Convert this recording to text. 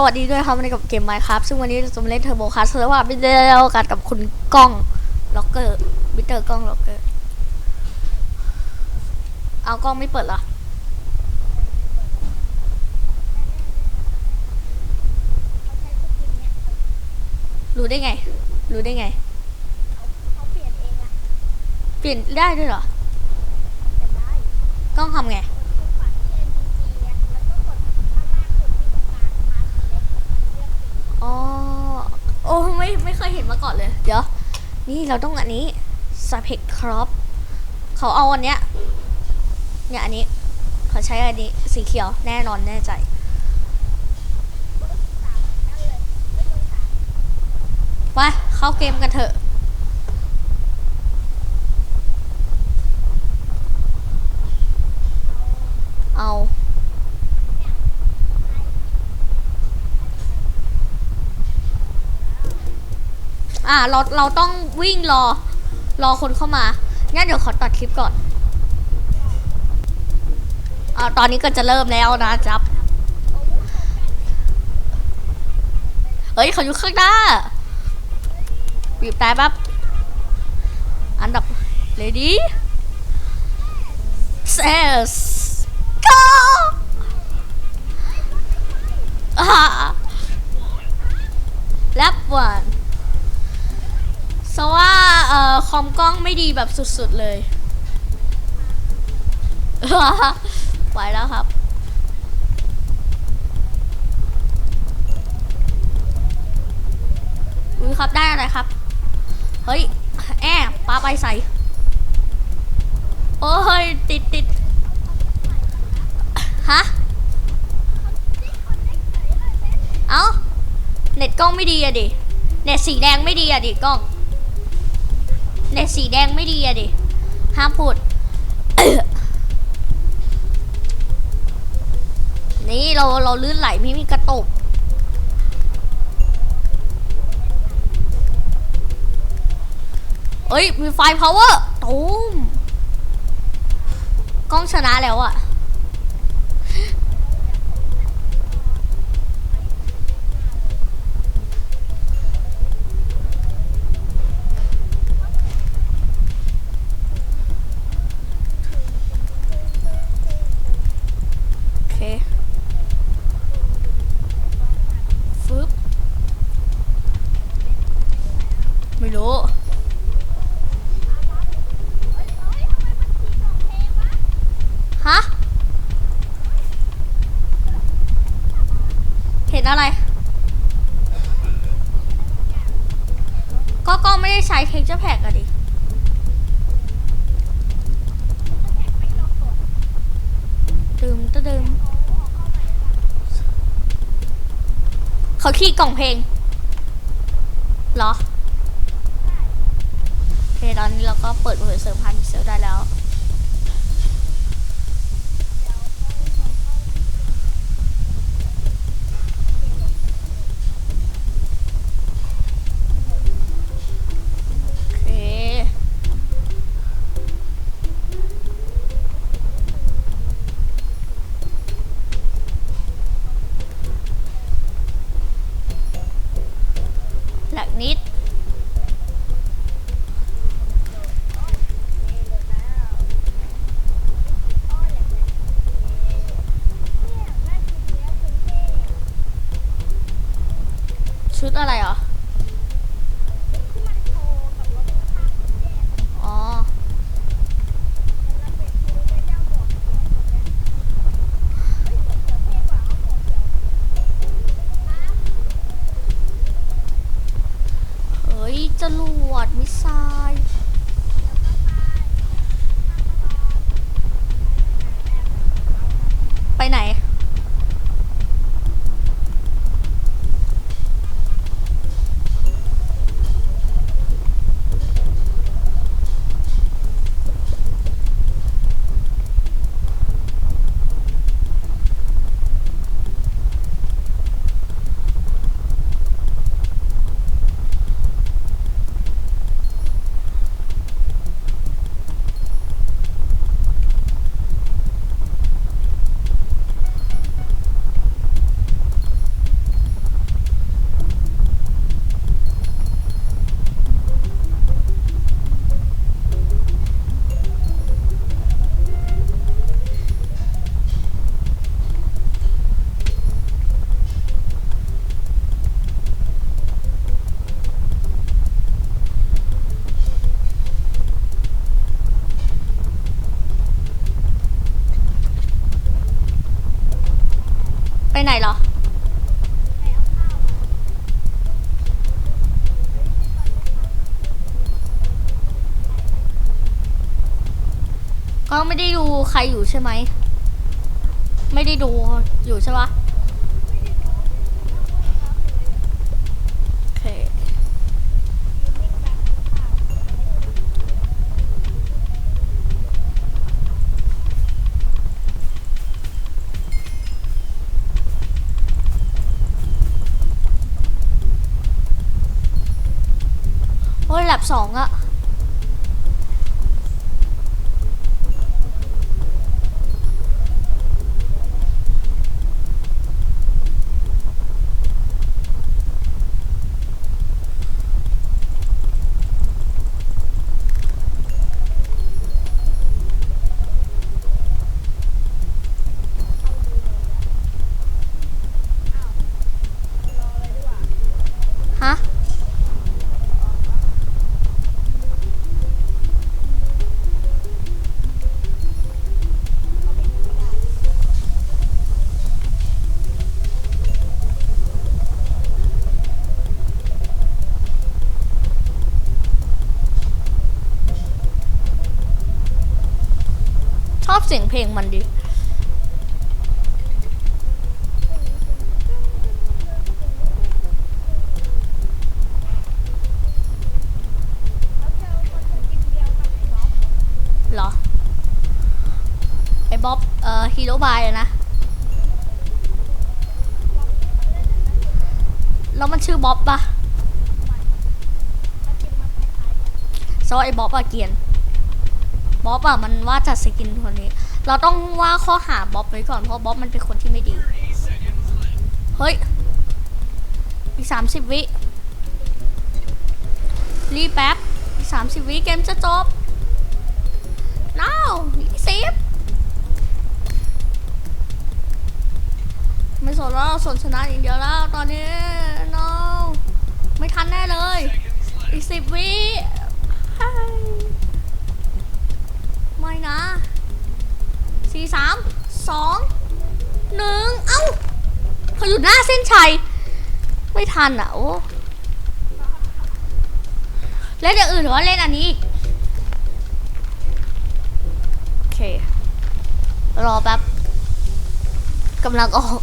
สวัสดีด้วยครับวันนี้กับเกมไมค์ครับซึ่งวันนี้เราจะมาเล่นเทอร์โบคัสแล้วว่าไปเดียวกันกับคุณก้องล็อกเกอร์มิเตอร์ก้องล็อกเกอร์เอากล้องไม่เปิดเหรอรู้ได้ไง รู้ได้ไงเขาเปลี่ยนเองอะเปลี่ยนได้ด้วยเหรอแต่ได้กล้องทำไง คือฝันที่ NPC อะแล้วก็กดข้างล่างสุดที่ตรงกลางมาสีเล็กมันเลือกสี อ๋อ โอ้ไม่ไม่เคยเห็นมาก่อนเลย เดี๋ยว นี่เราต้องอันนี้สเปกครอปเขาเอาอันเนี้ยเนี่ยอันนี้เขาใช้อันนี้สีเขียวแน่นอนแน่ใจมามไปเข้าเกมกันเถอะ เอา อ่าเราเราต้องวิ่งรอรอคนเข้ามา งั้นเดี๋ยวขอตัดคลิปก่อนอ่าตอนนี้ก็จะเริ่มแล้วนะจับ เฮ้ยเขาอยู่ข้างหน้าบีบแต่แป๊บ อันดับ ready says go อ่าแล บวันสว่าเอ่อคอมกล้องไม่ดีแบบสุดๆเลยไปแล้วครับ อุ้ยครับได้อะไรครับ เฮ้ย แอบปลาไปใส่ โอ้ย ติดติดฮะ เอ้า เน็ตกล้องไม่ดีอะดิ เน็ตสีแดงไม่ดีอะดิกล้อง เน็ตสีแดงไม่ดีอะดิ ห้ามพูด นี่เราเราลื่นไหลไม่มีกระตุกเอ้ย มีไฟพาวเวอร์ตูมกล้องชนะแล้วอะ อะไร ก็ก็ไม่ได้ใช้เท็กเจอร์แพกอะดิดืมตะดืมเขาขี้กล่องเพลง เหรอโอเคตอนนี้เราก็เปิดมือเสริมพัน อะไรเหรออ๋อ ไปไหนเหรอ ก็ไม่ได้ดูใครอยู่ใช่ไหม ไม่ได้ดูอยู่ใช่ปะ บสองอะ อบเสียงเพลงมันดิเหรอ ไอ้บ๊อบ เอ่อฮีโร่บายอะนะ แล้วมันชื่อบ๊อบปะสกินมันคล้ายๆกันซไอ้บ๊อบอะเกียน บ๊อบอะมันว่าจะสกินคนนี้ เราต้องว่าข้อหาบ๊อบไว้ก่อนเพราะบ๊อบมันเป็นคนที่ไม่ดี เฮ้ย อีกสามสิบวิ รีแป๊บ อีกสามสิบวิเกมจะจบ now ยี่สิบไม่สนแล้วเราสนชนะอย่างเดียวแล้วตอนนี้ no ไม่ทันแน่เลย อีกสิบวิ ไม่นะสี่สามสองหนึ่งเอ้าเขาอยู่หน้าเส้นชัย ไม่ทันอะ โอ้เล่นอย่างอื่นหรือว่าเล่นอันนี้อีกโอเค รอแป๊บกำลังออก